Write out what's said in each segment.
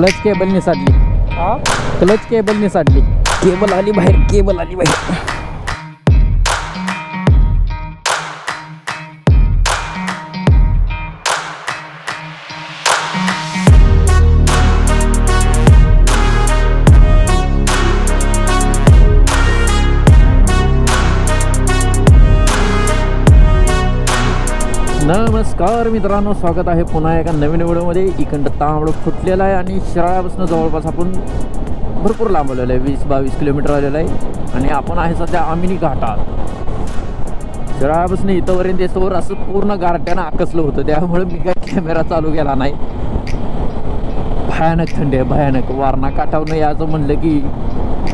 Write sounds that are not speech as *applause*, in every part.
Clutch cable निसाडली हा? Clutch cable निसाडली cable आली बाहेर केबल आली बाहेर. नमस्कार मित्रांनो स्वागत आहे पुन्हा एका नवीन व्हिडिओमध्ये. इकडं तांबडं फुटलेला आहे आणि शिराळ्यापासून जवळपास आपण भरपूर लांब आलेलो आहे वीस बावीस किलोमीटर आलेलं आहे. आणि आपण आहे सध्या आमिनी घाटात. शिराळ्यापासून इथंपर्यंत येतोवर असं पूर्ण गारट्यानं आकसलं होतं त्यामुळे मी काय कॅमेरा चालू केला नाही. भयानक थंडी आहे भयानक. वारणा काठावरनं यायचं म्हणलं की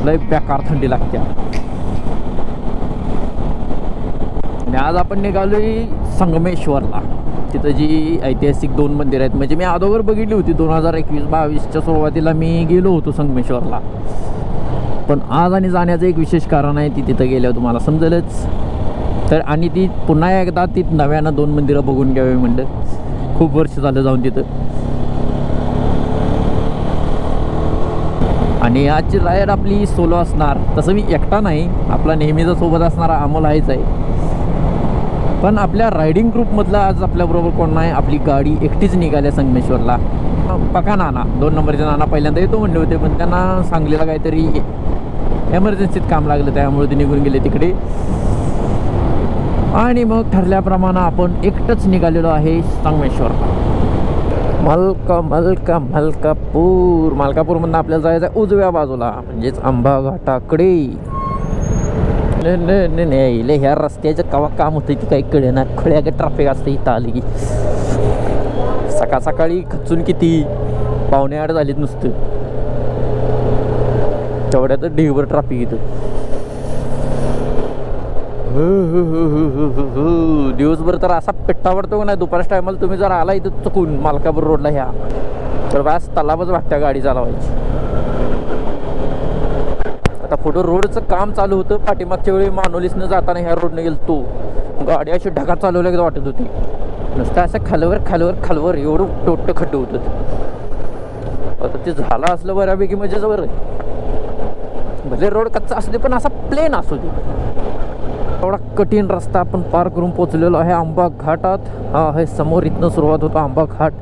लय बेकार थंडी लागते. आणि आज आपण निघालोय संगमेश्वरला. तिथं जी ऐतिहासिक दोन मंदिरं आहेत. म्हणजे मी अगोदर बघितली होती दोन हजार एकवीस बावीसच्या सुरुवातीला मी गेलो होतो संगमेश्वरला. पण आज आणि जाण्याचं एक विशेष कारण आहे ती तिथं गेल्यावर तुम्हाला समजेलच. तर आणि ती पुन्हा एकदा ती नव्यानं दोन मंदिरं बघून घ्यावी म्हणलं. खूप वर्ष झालं जाऊन तिथं. आणि आजची रायड आपली सोलो असणार. तसं मी एकटा नाही. आपला नेहमीचा सोबत असणारा अमोल आहेच आहे. पण आपल्या रायडिंग ग्रुपमधला आज आपल्याबरोबर कोण नाही? आपली गाडी एकटीच निघाल्या संगमेश्वरला. पका नाना दोन नंबरचे नाना पहिल्यांदा येतो म्हणले होते पण त्यांना सांगलीला काहीतरी एमर्जन्सीत काम लागलं त्यामुळे ते निघून गेले तिकडे. आणि मग ठरल्याप्रमाणे आपण एकटंच निघालेलो आहे संगमेश्वरला. मलका मलका मलकापूर. मलकापूरमधनं आपल्याला जायचं आहे उजव्या बाजूला म्हणजेच आंबा घाटाकडे नाही लय ह्या रस्त्याचं कवा काम होतं ती काही कळे ना खळ्या ट्रॅफिक असतं इथं आली की सकाळ सकाळी खचून किती पावणे आठ झालीत नुसतं तेवढ्यात ढेवर ट्रॅफिक इथं दिवसभर तर असा पिट्टा पडतो का नाही दुपारच्या टायमाला तुम्ही जर आला इथं चुकून मालकापूर रोडला ह्या तर बस तलाबच वाटत्या गाडी चालवायची आता पुढं रोडचं काम चालू होतं. पाठीमागच्या वेळी मानोलीसनं जाताना ह्या रोडनं गेलो तो गाडी अशी ढगात चालवल्या वाटत होती. नुसतं असं खालवर खालवर खालवर एवढं टोटं खड्डं होतं. ते. आता ते झालं असलं बऱ्यापैकी म्हणजे जवळ भले रोड कच्चा असू दे पण असा प्लेन असू दे. एवढा कठीण रस्ता आपण पार करून पोचलेलो आहे आंबा घाटात. हा आहे समोर इथनं सुरुवात होतो आंबा घाट.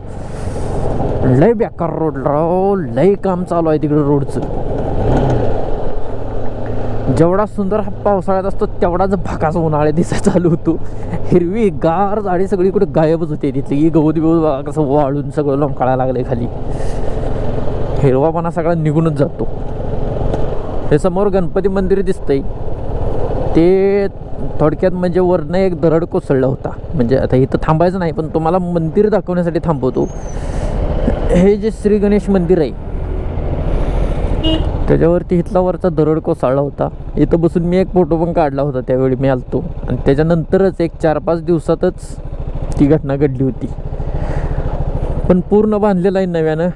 लय बेकार रोड राव. लय काम चालू आहे तिकडे रोडचं. जेवढा सुंदर हा पावसाळ्यात असतो तेवढाच भकास उन्हाळ्यात दिसायला चालू होतो. हिरवी गार झाडी सगळी कुठे गायबच होते तिथली. गवत बिवत कसं वाळून सगळं लोंकाळायला आहे खाली. हिरवापणा सगळा निघूनच जातो. हे समोर गणपती मंदिर दिसतंय. ते थोडक्यात म्हणजे वरनं एक दरड कोसळला होता. म्हणजे आता इथं थांबायचं नाही पण तुम्हाला मंदिर दाखवण्यासाठी थांबवतो. हे जे श्री गणेश मंदिर आहे त्याच्यावरती इथला वरचा दरड कोसळला होता. इथं बसून मी एक फोटो पण काढला होता त्यावेळी मी आलतो. आणि त्याच्यानंतरच एक चार पाच दिवसातच ती घटना घडली होती. पण पूर्ण बांधलेलं आहे नव्यानं.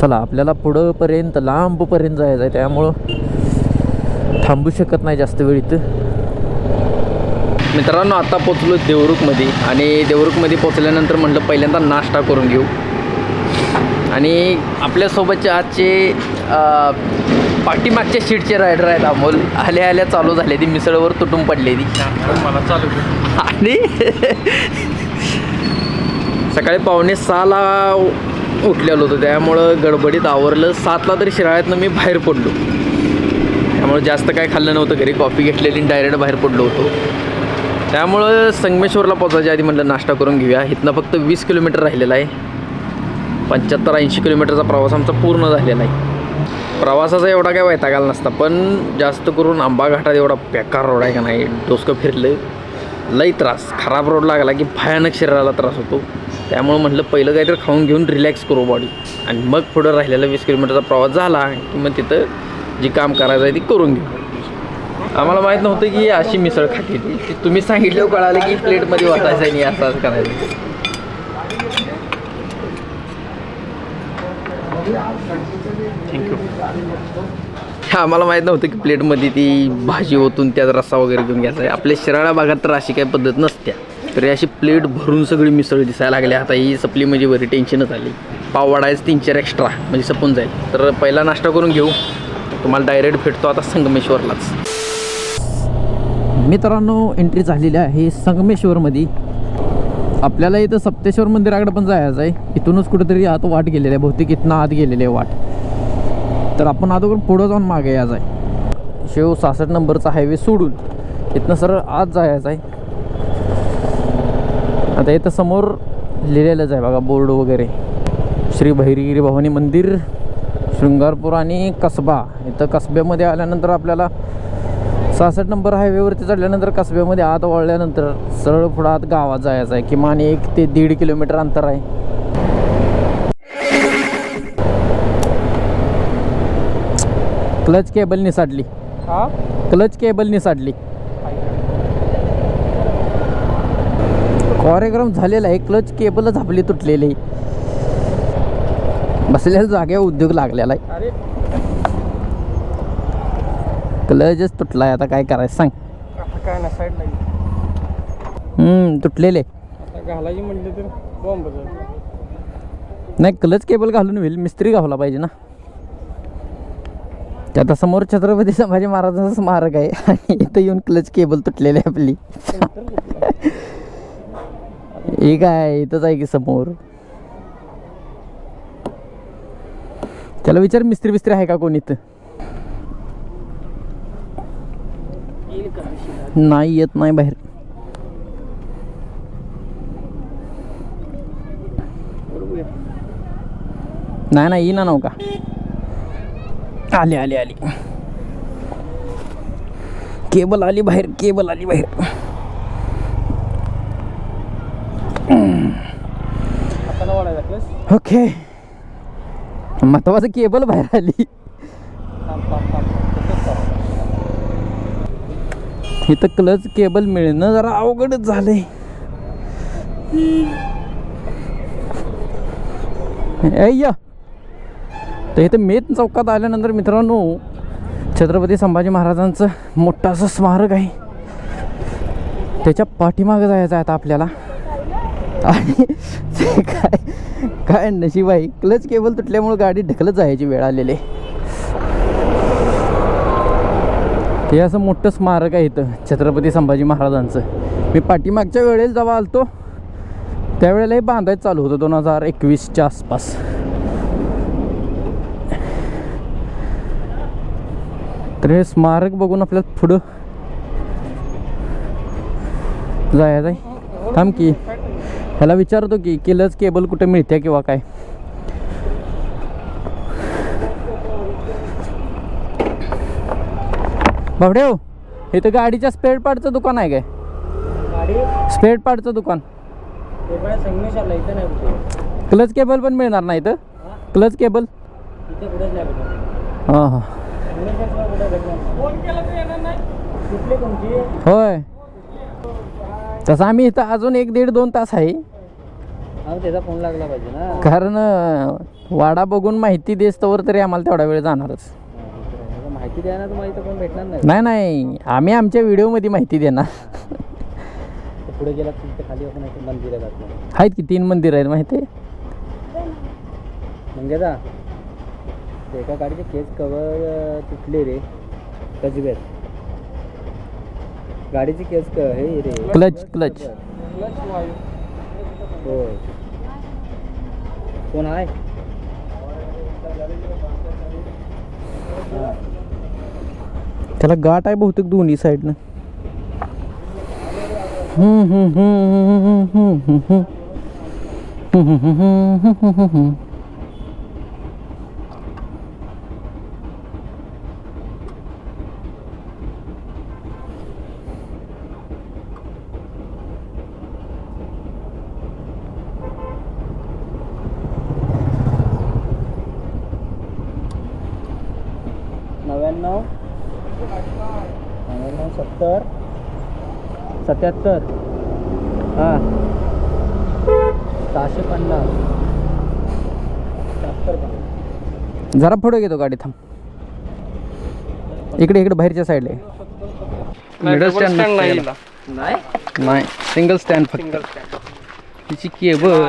चला आपल्याला पुढंपर्यंत लांबपर्यंत जायचं आहे. त्यामुळं थांबू शकत नाही जास्त वेळ इथं. मित्रांनो आता पोचलो देवरुखमध्ये. आणि देवरुखमध्ये पोचल्यानंतर म्हटलं पहिल्यांदा नाश्ता करून घेऊ. आणि आपल्यासोबतचे आजचे पाठीमागच्या सीटचे रायडर आहेत अमोल. आल्या आल्या चालू झाले ती मिसळवर तुटून पडलेली. मला चालू. आणि सकाळी पावणे सहाला उठलेलो होतो त्यामुळं गडबडीत आवरलं. सातला तरी शिराळ्यातनं मी बाहेर पडलो. त्यामुळे जास्त काय खाल्लं नव्हतं घरी कॉफी घेतलेली डायरेक्ट बाहेर पडलो होतो. त्यामुळं संगमेश्वरला पोचायच्या आधी म्हटलं नाश्ता करून घेऊया. इथनं फक्त वीस किलोमीटर राहिलेला आहे. पंच्याहत्तर ऐंशी किलोमीटरचा प्रवास आमचा पूर्ण झालेला आहे. प्रवासाचा एवढा काय वैतागाला नसता पण जास्त करून आंबा घाटात एवढा बेकार रोड आहे का नाही डोसकं फिरलं. लई त्रास खराब रोड लागला की भयानक शरीराला त्रास होतो. त्यामुळं म्हटलं पहिलं काहीतरी खाऊन घेऊन रिलॅक्स करू बॉडी आणि मग पुढं राहिलेला वीस किलोमीटरचा प्रवास झाला की मग तिथं जी काम करायचं आहे ती करून घेऊ. आम्हाला माहीत नव्हतं की अशी मिसळ खाते ती तुम्ही सांगितलं कळालं की प्लेटमध्ये वाटायचं आणि असं असं करायचं आम्हाला माहीत नव्हतं की प्लेटमध्ये ती भाजी ओतून त्यात रस्सा वगैरे घेऊन घ्यायचा आहे. आपल्या शिराळा भागात तर अशी काही पद्धत नसत्या. तरी अशी प्लेट भरून सगळी मिसळ दिसायला लागली. आता ही सपली म्हणजे बरी टेन्शनच आली. पाव वाढायचं तीन चार एक्स्ट्रा म्हणजे सपून जाईल. तर पहिला नाश्ता करून घेऊ. तुम्हाला डायरेक्ट भेटतो आता संगमेश्वरलाच. मित्रांनो एंट्री झालेली आहे संगमेश्वरमध्ये. आपल्याला इथं सप्तेश्वर मंदिराकडे पण जायचं आहे. इथूनच कुठेतरी आत वाट गेलेली आहे. बहुतेक इथनं आत गेलेली आहे वाट. तर आपण अगोदर पुढं जाऊन मागे यायचं आहे शेव सहासष्ट नंबरचा हायवे सोडून इथनं सरळ आत जायचं आहे आता इथं समोर लिहिलेलंच आहे बघा बोर्ड वगैरे. श्री भैरगिरी भवानी मंदिर शृंगारपूर आणि कसबा. इथं कसब्यामध्ये आल्यानंतर आपल्याला सहासष्ट नंबर हायवेवरती चढल्यानंतर कसब्यामध्ये आत वळल्यानंतर सरळ पुढं आत गावात जायचं आहे. किमान एक ते दीड किलोमीटर अंतर आहे. क्लच केबल निसाडली. हा? क्लच केबल निसाडली. कार्यक्रम झालेला आहे क्लच केबलच आपली तुटलेली. बसलेल्या जागेवर उद्योग लागलेला आहे. क्लचच तुटलाय आता काय करायचं सांग. आता काय ना साईडला ये. हम्म, तुटलेले. आता घालायची म्हणले तर बॉम्ब नाही क्लच केबल घालून होईल मिस्त्री घावला पाहिजे ना. ते आता समोर छत्रपती संभाजी महाराजांचा स्मारक आहे. आणि इथं येऊन क्लच केबल तुटलेली आहे आपली. हे काय? इथंच आहे की समोर. त्याला विचार मिस्त्री बिस्त्री आहे का कोणी इथं? नाही येत नाही बाहेर. नाही नाही येईना नव्हता. का आली आली आली. केबल आली बाहेर केबल आली बाहेर. ओके. महत्वाचं केबल बाहेर आली. इथं क्लच केबल मिळणं जरा अवघडच झालंय. अय्या तर इथं मेत चौकात आल्यानंतर मित्रांनो छत्रपती संभाजी महाराजांचं मोठं असं स्मारक आहे. त्याच्या पाठीमागं जायचं आहे आता आपल्याला. आणि *laughs* ते काय काय नशीब आहे. क्लच केबल तुटल्यामुळे गाडी ढकलत जायची वेळ आलेली आहे. हे असं मोठं स्मारक आहे इथं छत्रपती संभाजी महाराजांचं. मी पाठीमागच्या वेळेला जेव्हा आलतो त्यावेळेला हे बांधायचं चालू होतं दोन हजार एकवीसच्या आसपास. तर हे स्मारक बघून आपल्याला पुढं जायचं आहे थांब की. ह्याला विचारतो की किलच केबल कुठे मिळते किंवा काय? बाबड्या इथं गाडीच्या स्पेअर पार्टचं दुकान आहे काय? गाडी? स्पेअर पार्टचं दुकान. क्लच केबल पण मिळणार नाही इथं? Clutch cable? हां हां. होय. तसं आम्ही इथं अजून एक दीड दोन तास आहे. त्याचा फोन लागला पाहिजे ना. कारण वाडा बघून माहिती देस्तवर तरी आम्हाला तेवढा वेळ जाणारच. माहिती द्या तुम्हाला इथं भेटणार नाही. नाही नाही. आम्ही आमच्या व्हिडिओमध्ये माहिती देणार. पुढे गेला खाली आपण मंदिर आहेत की तीन मंदिर आहेत माहिती आहे? म्हणजे ते एका गाडीचे केस कवर तुटले रे कजब्यात गाडीचे केस क हे रे क्लच क्लच होय कोण आहे हा. त्याला गाठ आहे बहुतेक दोन्ही साईडनं हम्म, हम्म, हम्म, हम्म, हम्म, हम्म. हम्म, हम्म, हम्म, हम्म, हम्म, हम्म. नव्याण्णव. नव्याण्णव सत्तर. सत्याहत्तर. हां. सहाशे पन्नास. शहात्तर पन्नास जरा पुढे घेतो गाडी थांब. इकडे इकडे बाहेरच्या साईडला आहे. Middle stand. नाही नाही? सिंगल स्टँड फक्त. तिची केबल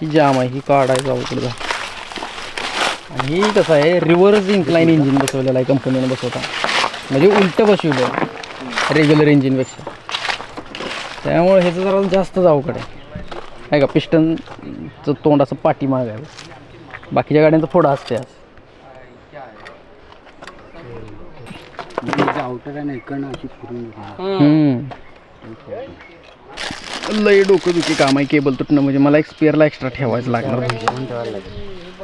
ही जाम आहे ही काढायचं झालं आणि ही कसं आहे रिव्हर्स इन्क्लाईन इंजिन बसवलेलं आहे कंपनीने बसवता म्हणजे उलटं बसवलं आहे. रेग्युलर इंजिनपेक्षा त्यामुळे ह्याचं जरा जास्तच अवघड आहे. आहे का पिस्टनचं तोंड असं पाठीमाग आहे. बाकीच्या गाड्यांचं फोडा असते आज. आउटर आहे ना इकडनं अशी फिरून हम्म. लय डोकं दुखी काम आहे केबल तुटणं म्हणजे मला एक स्पेअरला एक्स्ट्रा ठेवायचं लागणार. ठेवायला लागेल.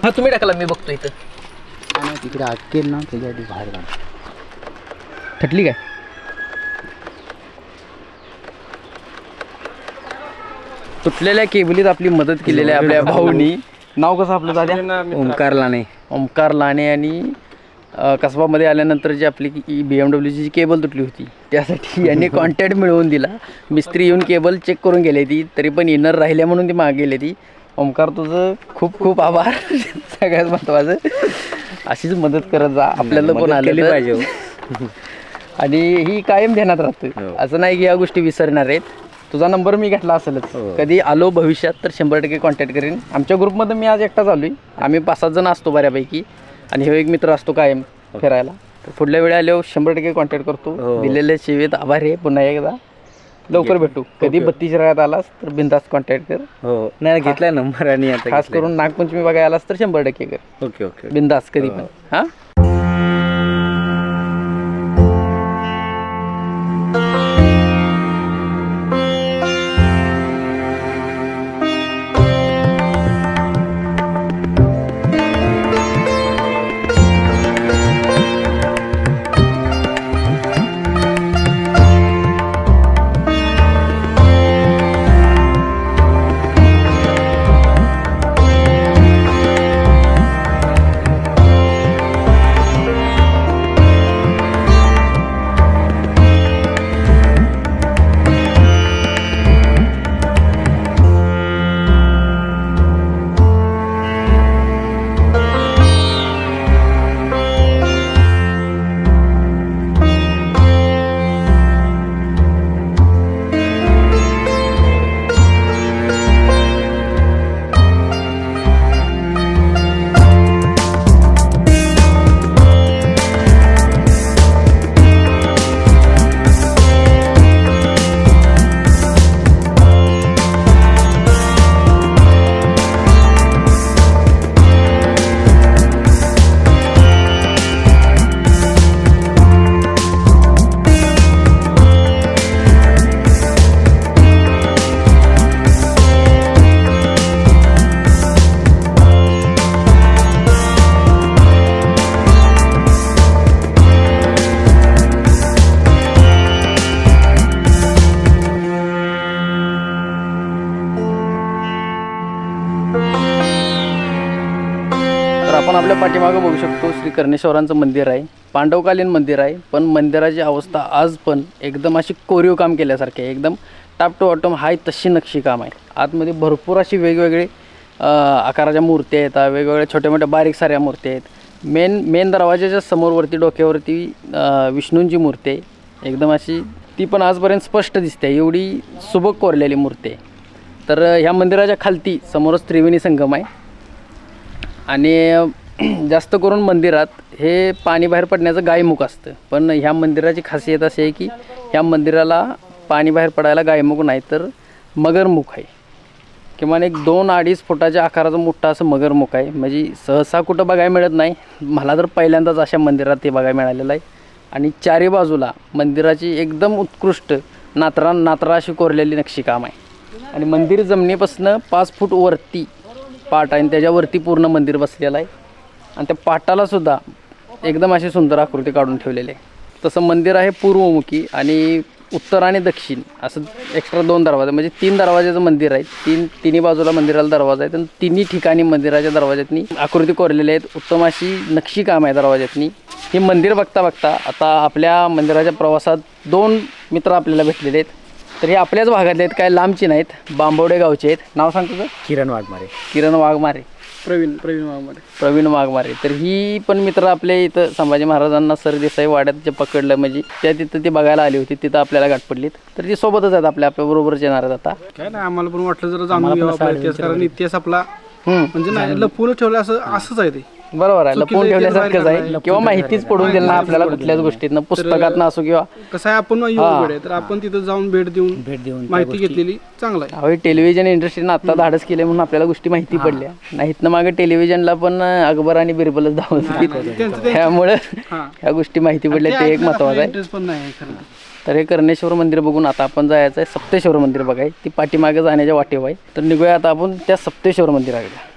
हा तुम्ही टाकला मी बघतो इथं. आणि तिकडे अटकेल ना त्याच्यासाठी बाहेर काढ. थटली काय? तुटलेल्या केबलीत आपली मदत केलेली आहे आपल्या भाऊनी. नाव कसं आपलं दादा? ओंकारला नाही ओंकार लाणे आणि कसबामध्ये आल्यानंतर जी आपली बी एम डब्ल्यूची जी केबल तुटली होती त्यासाठी *laughs* यांनी कॉन्टॅक्ट मिळवून दिला. मिस्त्री येऊन केबल चेक करून गेले ती तरी पण इनर राहिल्या म्हणून ती मागे गेली ती. ओंकार तुझं खूप खूप आभार. *laughs* सगळ्यात महत्त्वाचं अशीच मदत करत जा. आपल्याला पण आलं तर. पाहिजे *laughs* आणि ही कायम ध्यानात राहतं असं नाही की या गोष्टी विसरणार आहेत. तुझा नंबर मी घेतला असेलच. कधी आलो भविष्यात तर शंभर टक्के कॉन्टॅक्ट करेन. आमच्या ग्रुपमध्ये मी आज एकटाच आलोय आम्ही पाच सात जण असतो बऱ्यापैकी. आणि हे एक मित्र असतो कायम फिरायला. तर पुढल्या वेळी आल्यावर शंभर टक्के कॉन्टॅक्ट करतो. दिलेल्या सेवेत आभार आहे. पुन्हा एकदा लवकर भेटू. कधी बत्तीस राळ्यात आलास तर बिंदास कॉन्टॅक्ट कर. हो. नाही घेतलाय नंबर आणि आता खास करून नागपंचमी बघायला आलास तर शंभर टक्के कर. ओके ओके बिंदास कधी पण. हां? पाठीमागं बघू शकतो श्री कर्णेश्वरांचं मंदिर आहे पांडवकालीन मंदिर आहे पण मंदिराची अवस्था आज पण एकदम अशी कोरीव काम केल्यासारखी आहे. एकदम टाप टू ऑटम हाय तशी नक्षी काम आहे. आतमध्ये भरपूर अशी वेगवेगळे आकाराच्या मूर्ती आहेत वेगवेगळ्या छोट्या मोठ्या बारीक साऱ्या मूर्ती आहेत. मेन मेन दरवाजाच्या समोरवरती डोक्यावरती विष्णूंची मूर्ती आहे. एकदम अशी ती पण आजपर्यंत स्पष्ट दिसते. एवढी सुबक कोरलेली मूर्ती आहे. तर ह्या मंदिराच्या खालती समोरच त्रिवेणी संगम आहे. आणि *clears throat* जास्त करून मंदिरात हे पाणी बाहेर पडण्याचं गायमुख असतं. पण ह्या मंदिराची खासियत अशी आहे की ह्या मंदिराला पाणी बाहेर पडायला गायमुख नाही तर मगरमुख आहे. किमान एक दोन अडीच फुटाच्या आकाराचं मोठा असं मगरमुख आहे. म्हणजे सहसा कुठं बघायला मिळत नाही. मला तर पहिल्यांदाच अशा मंदिरात ते बघायला मिळालेलं आहे. आणि चारी बाजूला मंदिराची एकदम उत्कृष्ट नात्रा नात्रा अशी कोरलेली नक्षीकाम आहे. आणि मंदिर जमिनीपासनं पाच फूट वरती पाट आहे आणि त्याच्यावरती पूर्ण मंदिर बसलेलं आहे. आणि त्या पाटाला सुद्धा एकदम अशी सुंदर आकृती काढून ठेवलेली आहे. तसं मंदिर आहे पूर्वमुखी आणि उत्तर आणि दक्षिण असं एक्स्ट्रा दोन दरवाजे म्हणजे तीन दरवाजाचं मंदिर आहे. तीन तिन्ही बाजूला मंदिराला दरवाजा आहेत आणि तिन्ही ठिकाणी मंदिराच्या दरवाज्यातनी आकृती कोरलेल्या आहेत. उत्तम अशी नक्षी काम आहे दरवाज्यातनी. हे मंदिर बघता बघता आता आपल्या मंदिराच्या प्रवासात दोन मित्र आपल्याला भेटलेले आहेत. तर हे आपल्याच भागातले आहेत काय लांबची नाहीत. बांबवडे गावचे आहेत. नाव सांगतो किरण वाघमारे. किरण वाघमारे. प्रवीण प्रवीण वाघमारे. प्रवीण वाघमारे. तर ही पण मित्र आपल्या इथं संभाजी महाराजांना सरदेसाई वाड्यात जे पकडलं म्हणजे त्या तिथं ती बघायला आली होती तिथं आपल्याला गाठ पडलीत. तर ती सोबतच आहेत आपल्या आपल्या बरोबरच येणार आहेत आता. काय नाही आम्हाला पण वाटलं जरा जाणून घ्यावं आपला इतिहास कारण इतिहास आपला. म्हणजे नाही लपवून ठेवलं असं असंच आहे ते. बरोबर आहे. चुकीचं लपवून इतिहास ठेवल्यासारखंच बाहेर आहे. काढायला. किंवा माहितीच पडून दिलं ना आपल्याला कुठल्याच गोष्टीतनं पुस्तकातनं असो किंवा कसं आहे आपण आहे तर आपण तिथं जाऊन भेट देऊन भेट देऊन माहिती घेतलेली चांगलं आहे. हवे टेलिव्हिजन इंडस्ट्रीनं आता धाडस केले म्हणून आपल्याला गोष्टी माहिती पडल्या. नाहीत ना मागे टेलिव्हिजनला पण अकबर आणि बिरबलच धावत होती त्यांचं त्यामुळं हां. ह्या गोष्टी माहिती पडल्या ते एक महत्वाचं आहे. इंटरेस्ट पण नाही खरं. तर हे कर्णेश्वर मंदिर बघून आता आपण जायचं आहे सप्तेश्वर मंदिर बघाय. ती पाठीमागे जाण्याच्या वाटेव आहे. तर निघूया आता आपण त्या सप्तेश्वर मंदिराकडे.